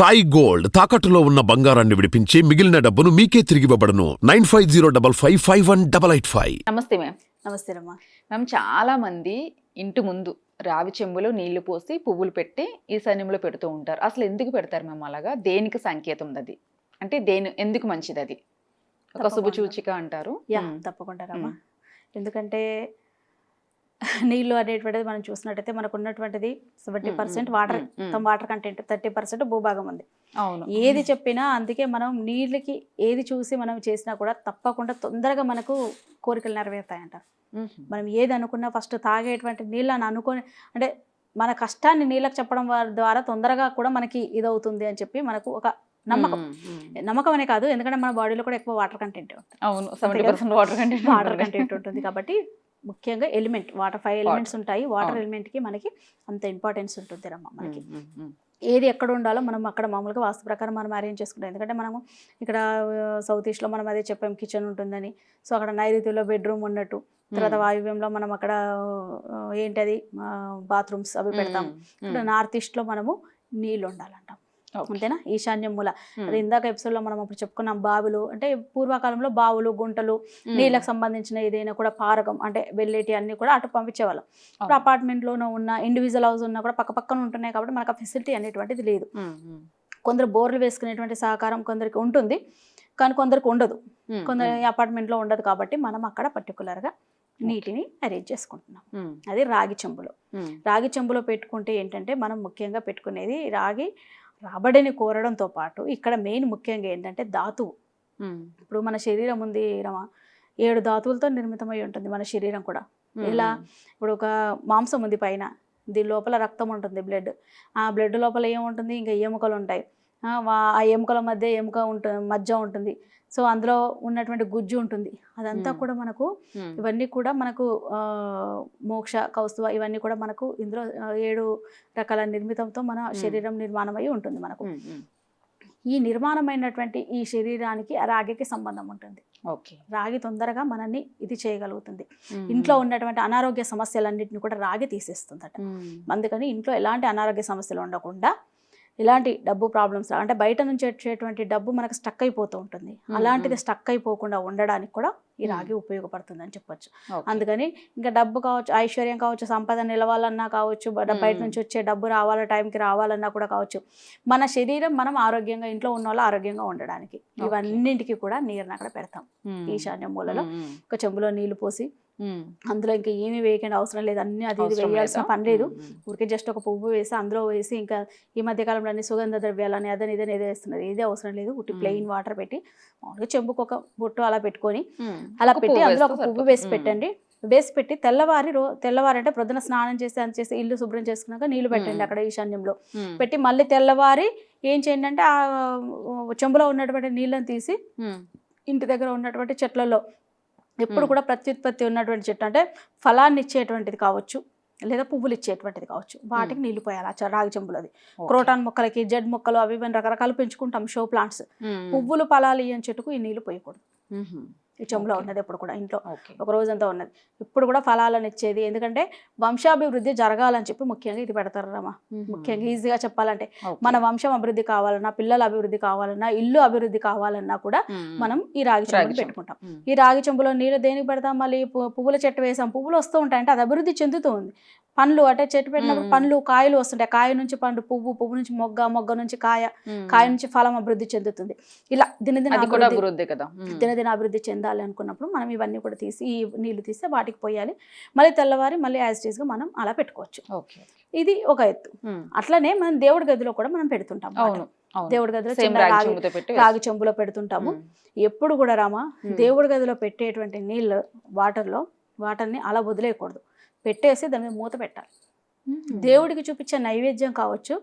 Sai gold తాకట్టులో ఉన్న బంగారాన్ని విడిపించి మిగిలిన డబ్బును మీకే తిరిగివ్వబడును nine five zero double five five one double eight five. నమస్తే మ్యామ్. నమస్తే రమ్మా. మ్యామ్ చాలా మంది ఇంటి ముందు రావి చెంబులో నీళ్ళు పోసి పువ్వులు పెట్టి ఈశాన్యంలో పెడుతూ ఉంటారు. అసలు ఎందుకు పెడతారు మ్యామ్ అలాగా? దేనికి సంకేతం అది? అంటే దేని ఎందుకు మంచిది అది? ఒక శుభ. సూచిక అంటారు. యా. తప్పకుండా రమ్మా. ఎందుకంటే నీళ్ళు అనేటువంటిది మనం చూసినట్టయితే మనకు ఉన్నటువంటిది సెవెంటీ పర్సెంట్ వాటర్. మొత్తం వాటర్ కంటెంట్ థర్టీ పర్సెంట్ భూభాగం ఉంది అవును ఏది చెప్పినా అందుకే మనం నీళ్ళకి ఏది చూసి మనం చేసినా కూడా తప్పకుండా తొందరగా మనకు కోరికలు నెరవేరుతాయంట. మనం ఏది అనుకున్నా ఫస్ట్ తాగేటువంటి నీళ్ళని అనుకొని అంటే మన కష్టాన్ని నీళ్ళకి చెప్పడం ద్వారా తొందరగా కూడా మనకి ఇదవుతుంది అని చెప్పి మనకు ఒక నమ్మకం మ్మ్, మ్మ్. నమ్మకం అనే కాదు ఎందుకంటే మన బాడీలో కూడా ఎక్కువ వాటర్ కంటెంట్ ఉంటుంది అవును సెవెంటీ కదా? Percent water content water content ఉంటుంది కాబట్టి ముఖ్యంగా ఎలిమెంట్ వాటర్ ఫైవ్ ఎలిమెంట్స్ ఉంటాయి. వాటర్ అవును. ఎలిమెంట్కి మనకి అంత ఇంపార్టెన్స్ ఉంటుంది రమ్మ మనకి. ఏది ఎక్కడ ఉండాలో మనం అక్కడ మామూలుగా వాస్తు ప్రకారం మనం అరేంజ్ చేసుకుంటాం. ఎందుకంటే మనము ఇక్కడ సౌత్ ఈస్ట్లో మనం అదే చెప్పాం కిచెన్ ఉంటుందని. సో అక్కడ నైరుతిలో బెడ్రూమ్ ఉన్నట్టు. తర్వాత వాయువ్యంలో మనం అక్కడ ఆ, ఏంటది? బాత్రూమ్స్ అవి పెడతాం. ఇక్కడ నార్త్ ఈస్ట్లో మనము నీళ్ళు ఉండాలంటాం. అంతేనా ఈశాన్యం మూల. అది ఇందాక episode లో మనం అప్పుడు చెప్పుకున్నాం బావులు. అంటే పూర్వకాలంలో బావులు గుంటలు నీళ్ళకి సంబంధించిన ఏదైనా కూడా పారకం అంటే వెళ్ళేటి అన్ని కూడా అటు పంపించేవాళ్ళం. ఇప్పుడు apartment లోనో ఉన్న ఇండివిజువల్ హౌస్ ఉన్నా కూడా పక్క పక్కన ఉంటున్నాయి కాబట్టి మనకు ఆ ఫెసిలిటీ అనేటువంటిది లేదు. కొందరు బోర్లు వేసుకునేటువంటి సహకారం కొందరికి ఉంటుంది కానీ కొందరికి ఉండదు. కొందరు అపార్ట్మెంట్లో ఉండదు కాబట్టి మనం అక్కడ పర్టికులర్గా నీటిని అరేంజ్ చేసుకుంటున్నాం. అది రాగి చెంబులో. రాగి చెంబులో పెట్టుకుంటే ఏంటంటే మనం ముఖ్యంగా పెట్టుకునేది రాగి రాబడిని కోరడంతో పాటు ఇక్కడ మెయిన్ ముఖ్యంగా ఏంటంటే ధాతువు. ఇప్పుడు మన శరీరం ఉంది రమ ఏడు ధాతువులతో నిర్మితమై ఉంటుంది మన శరీరం కూడా. ఎలా? ఇప్పుడు ఒక మాంసం ఉంది పైన దీని లోపల రక్తం ఉంటుంది బ్లడ్. ఆ బ్లడ్ లోపల ఏముంటుంది? ఇంకా ఎముకలు ఉంటాయి. ఆ ఎముకల మధ్య ఎముక ఉంటుంది మధ్య ఉంటుంది. సో అందులో ఉన్నటువంటి గుజ్జు ఉంటుంది. అదంతా. కూడా మనకు ఇవన్నీ కూడా మనకు మోక్ష కౌస్తువ ఇవన్నీ కూడా మనకు ఇందులో ఏడు రకాల నిర్మితంతో మన. శరీరం నిర్మాణమై ఉంటుంది మనకు. ఈ నిర్మాణమైనటువంటి ఈ శరీరానికి రాగికి సంబంధం ఉంటుంది. ఓకే. రాగి తొందరగా మనల్ని ఇది చేయగలుగుతుంది. ఇంట్లో ఉన్నటువంటి అనారోగ్య సమస్యలన్నింటిని కూడా రాగి తీసేస్తుందట. అందుకని ఇంట్లో ఎలాంటి అనారోగ్య సమస్యలు ఉండకుండా ఎలాంటి డబ్బు ప్రాబ్లమ్స్ అంటే బయట నుంచి వచ్చేటువంటి డబ్బు మనకు స్టక్ అయిపోతూ ఉంటుంది. అలాంటిది స్టక్ అయిపోకుండా ఉండడానికి కూడా ఈ రాగి ఉపయోగపడుతుంది అని చెప్పొచ్చు. అందుకని ఇంకా డబ్బు కావచ్చు ఐశ్వర్యం కావచ్చు సంపద నిలవాలన్నా కావచ్చు బయట. నుంచి వచ్చే డబ్బు రావాల టైంకి రావాలన్నా కూడా కావచ్చు. మన శరీరం మనం ఆరోగ్యంగా ఇంట్లో ఉన్న వాళ్ళు ఆరోగ్యంగా ఉండడానికి ఇవన్నింటికి కూడా నీరుని అక్కడ పెడతాం. ఈశాన్య మూలలో ఒక చెంబులో నీళ్ళు పోసి అందులో ఇంకా ఏమీ వేయకుండా అవసరం లేదు. అన్ని అది ఇది వేయాల్సిన పని లేదు. ఊరికే జస్ట్ ఒక పువ్వు వేసి అందులో వేసి ఇంకా ఈ మధ్య కాలంలో అన్ని సుగంధ ద్రవ్యాలని అదని ఇదని ఏదో వేస్తున్నారు. ఏదే అవసరం లేదు. ఉట్టి. ప్లెయిన్ వాటర్ పెట్టి మామూలుగా చెంబుకు ఒక బొట్టు అలా పెట్టుకొని అలా పెట్టి అందులో ఒక పువ్వు వేసి పెట్టండి. వేసి పెట్టి తెల్లవారి రో తెల్లవారి అంటే ప్రొద్దున స్నానం చేసి అంత చేసి ఇల్లు శుభ్రం చేసుకున్నాక నీళ్ళు పెట్టండి. అక్కడ ఈశాన్యంలో. పెట్టి మళ్ళీ తెల్లవారి ఏం చేయండి అంటే ఆ చెంబులో ఉన్నటువంటి నీళ్ళని తీసి ఇంటి దగ్గర ఉన్నటువంటి చెట్లలో ఎప్పుడు. కూడా ప్రత్యుత్పత్తి ఉన్నటువంటి చెట్టు అంటే ఫలాన్ని ఇచ్చేటువంటిది కావచ్చు లేదా పువ్వులు ఇచ్చేటువంటిది కావచ్చు. వాటికి నీళ్ళు పోయాలి ఆ రాగి చెంబులది క్రోటాన్ మొక్కలకి జడ్ మొక్కలు అవి ఇవన్నీ రకరకాలు పెంచుకుంటాం షో ప్లాంట్స్. పువ్వులు ఫలాలు ఇయ్యని చెట్టుకు ఈ నీళ్ళు పోయకూడదు. చెంబులో. ఉన్నది ఎప్పుడు కూడా ఇంట్లో. ఒక రోజంతా ఉన్నది. ఇప్పుడు కూడా ఫలాలను ఇచ్చేది. ఎందుకంటే వంశాభివృద్ధి జరగాలని చెప్పి ముఖ్యంగా ఇది పెడతారు రమ్మా ముఖ్యంగా ఈజీగా చెప్పాలంటే మన వంశం అభివృద్ధి కావాలన్నా పిల్లల అభివృద్ధి కావాలన్నా ఇల్లు అభివృద్ధి కావాలన్నా కూడా మనం ఈ రాగి రాగి చెంబుని చెంబు. పెట్టుకుంటాం. ఈ రాగి చెంబులో నీళ్ళు దేనికి పెడతాం? మళ్ళీ పువ్వుల చెట్టు వేసాం. పువ్వులు వస్తూ ఉంటాయి అంటే అది అభివృద్ధి చెందుతూ ఉంది. పండ్లు అంటే చెట్టు పెట్టినప్పుడు. పండ్లు కాయలు వస్తుంటాయి. కాయ నుంచి పండు పువ్వు పువ్వు నుంచి మొగ్గ మొగ్గ నుంచి కాయ కాయ నుంచి ఫలం అభివృద్ధి చెందుతుంది. ఇలా దినదిన అభివృద్ధి కదా. దినదిన అభివృద్ధి చెందాలి అనుకున్నప్పుడు మనం ఇవన్నీ కూడా తీసి ఈ నీళ్ళు తీసి వాటికి పోయాలి. మళ్ళీ తెల్లవారి మళ్ళీ యాజ్గా మనం అలా పెట్టుకోవచ్చు. ఇది ఒక ఎత్తు. అట్లనే మనం దేవుడి గదిలో కూడా మనం పెడుతుంటాం అవును దేవుడి గదిలో రాగి చెంబులో పెడుతుంటాము. ఎప్పుడు కూడా రామా. దేవుడి గదిలో పెట్టేటువంటి నీళ్ళు వాటర్లో వాటర్ని అలా వదిలేయకూడదు. పెట్టేసి దాని మీద మూత పెట్టాలి. దేవుడికి చూపించే నైవేద్యం కావచ్చు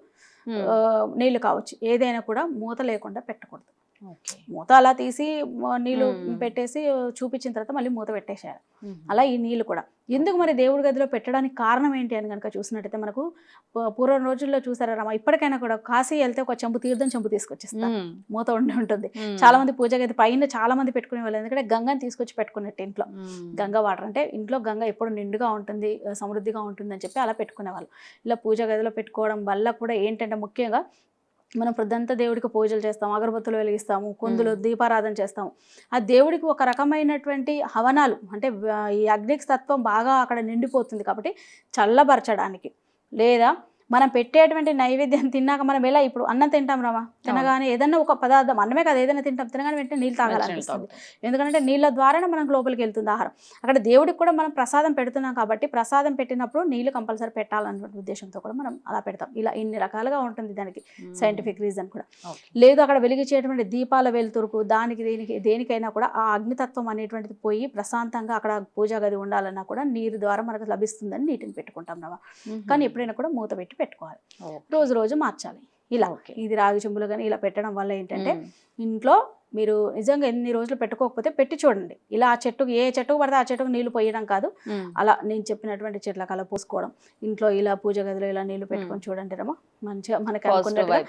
నీళ్ళు కావచ్చు ఏదైనా కూడా మూత లేకుండా పెట్టకూడదు. మూత అలా తీసి నీళ్ళు. పెట్టేసి చూపించిన తర్వాత మళ్ళీ మూత పెట్టేసేయాలి. అలా ఈ నీళ్ళు కూడా. ఎందుకు మరి దేవుడి గదిలో పెట్టడానికి కారణం ఏంటి అని కనుక చూసినట్టయితే మనకు పూర్వం రోజుల్లో చూసారా రామా ఇప్పటికైనా కూడా కాశీ వెళ్తే ఒక చెంబు తీర్థం చెంబు తీసుకొచ్చేస్తారు మూత ఉండి ఉంటుంది. చాలా మంది పూజ గది పైన చాలా మంది పెట్టుకునే వాళ్ళు ఎందుకంటే గంగని తీసుకొచ్చి పెట్టుకున్నట్టు ఇంట్లో. గంగ వాటర్ అంటే ఇంట్లో గంగ ఎప్పుడు నిండుగా ఉంటుంది సమృద్ధిగా ఉంటుంది అని చెప్పి అలా పెట్టుకునేవాళ్ళు. ఇలా పూజ గదిలో పెట్టుకోవడం వల్ల కూడా ఏంటంటే ముఖ్యంగా మనం ప్రొద్దంతా దేవుడికి పూజలు చేస్తాం అగరబత్తులు వెలిగిస్తాము కొందులు దీపారాధన చేస్తాము. ఆ దేవుడికి ఒక రకమైనటువంటి హవనాలు అంటే ఈ అగ్నికి తత్వం బాగా అక్కడ నిండిపోతుంది కాబట్టి చల్లబరచడానికి. లేదా మనం పెట్టేటువంటి నైవేద్యం తిన్నాక మనం ఎలా ఇప్పుడు అన్నం తింటాం రమా తినగానే ఏదైనా ఒక పదార్థం అన్నమే కాదు ఏదైనా తింటాం. తినగానే వెంటనే నీళ్ళు తాగాలనిపిస్తుంది ఎందుకంటే నీళ్ళ ద్వారానే మనకు లోపలికి వెళ్తుంది ఆహారం. అక్కడ దేవుడికి కూడా మనం ప్రసాదం పెడుతున్నాం కాబట్టి ప్రసాదం పెట్టినప్పుడు నీళ్ళు కంపల్సరీ పెట్టాలన్న ఉద్దేశంతో కూడా మనం అలా పెడతాం. ఇలా ఇన్ని రకాలుగా ఉంటుంది దానికి సైంటిఫిక్ రీజన్ కూడా. లేదు అక్కడ వెలిగించేటువంటి దీపాల వెలుతురుకు దానికి దేనికి దేనికైనా కూడా ఆ అగ్నితత్వం అనేటువంటిది పోయి ప్రశాంతంగా అక్కడ పూజా గది ఉండాలన్నా కూడా నీరు ద్వారా మనకు లభిస్తుందని నీటిని పెట్టుకుంటాం రవ కానీ ఎప్పుడైనా కూడా మూత పెట్టి పెట్టుకోవాలి. రోజు రోజు మార్చాలి ఇలా ఓకే. ఇది రాగి చెంబులు కానీ ఇలా పెట్టడం వల్ల ఏంటంటే. ఇంట్లో మీరు నిజంగా ఎన్ని రోజులు పెట్టుకోకపోతే పెట్టి చూడండి ఇలా ఆ చెట్టుకు ఏ చెట్టుకు పడితే ఆ చెట్టుకు నీళ్ళు పోయడం కాదు. అలా నేను చెప్పినటువంటి చెట్లకు అలా పోసుకోవడం ఇంట్లో ఇలా పూజ గదిలో ఇలా నీళ్ళు పెట్టుకొని చూడండి రమ్మ మంచిగా మనకి అనుకున్నట్టుగా.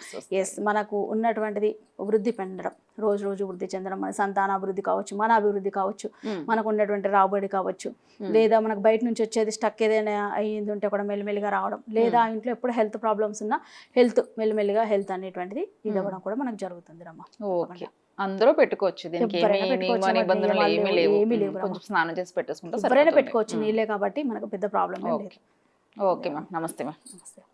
ఎస్ మనకు ఉన్నటువంటిది వృద్ధి పొందడం రోజు రోజు వృద్ధి చెందడం మన సంతాన అభివృద్ధి కావచ్చు మన అభివృద్ధి కావచ్చు. మనకు ఉన్నటువంటి రాబడి కావచ్చు. లేదా మనకు బయట నుంచి వచ్చేది స్టక్ ఏదైనా అయ్యింది ఉంటే కూడా మెల్లిమెల్లిగా రావడం లేదా ఇంట్లో ఎప్పుడు హెల్త్ ప్రాబ్లమ్స్ ఉన్నా హెల్త్ మెల్లిమెల్లిగా హెల్త్ అనేటువంటిది ఇది. అవ్వడం కూడా మనకు జరుగుతుంది రమ్మ ఓకే అందరూ పెట్టుకోవచ్చు దీనికి ఏమీ లేవు. కొంచెం స్నానం చేసి పెట్టేసుకుంటే ఎవరైనా. పెట్టుకోవచ్చు. నీళ్ళే కాబట్టి మనకు పెద్ద ప్రాబ్లం ఓకే. ఓకే మ్యామ్ నమస్తే మ్యామ్ లేదు